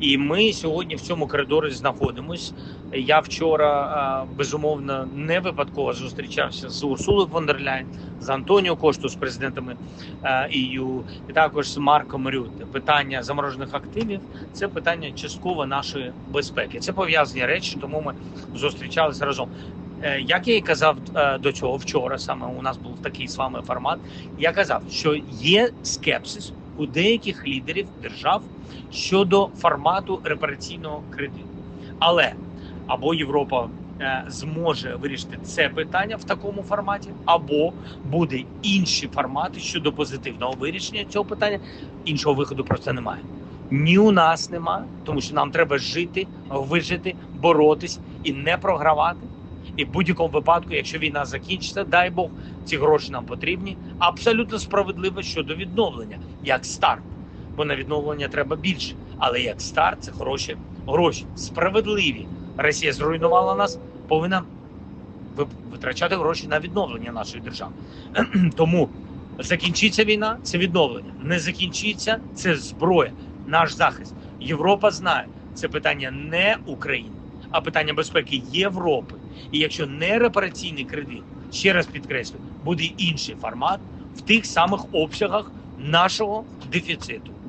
І ми сьогодні в цьому коридорі знаходимось. Я вчора е, безумовно не випадково зустрічався з Урсулою фон дер Ляйн, з Антоніо Кошту, з президентами е, EU, і також з Марком Рютте. Питання заморожених активів це питання частково нашої безпеки. Це пов'язані речі, тому ми зустрічалися разом. Е, Як я і казав до цього вчора, саме у нас був такий з вами формат. Я казав, що є скепсис у деяких лідерів держав щодо формату репараційного кредиту. Але або Європа е, зможе вирішити це питання в такому форматі, або буде інші формати щодо позитивного вирішення цього питання. Іншого виходу просто немає. Ні у нас немає, тому що нам треба жити, вижити, боротись і не програвати. І в будь-якому випадку, якщо війна закінчиться, дай Бог, ці гроші нам потрібні. Абсолютно справедливо щодо відновлення, як старт. Бо на відновлення треба більше. Але як старт, це хороші гроші. Справедливі. Росія зруйнувала нас, повинна витрачати гроші на відновлення нашої держави. Тому закінчиться війна це відновлення. Не закінчиться це зброя, наш захист. Європа знає, це питання не України, а питання безпеки Європи. І якщо не репараційний кредит, ще раз підкреслю, буде інший формат в тих самих обсягах нашого дефіциту.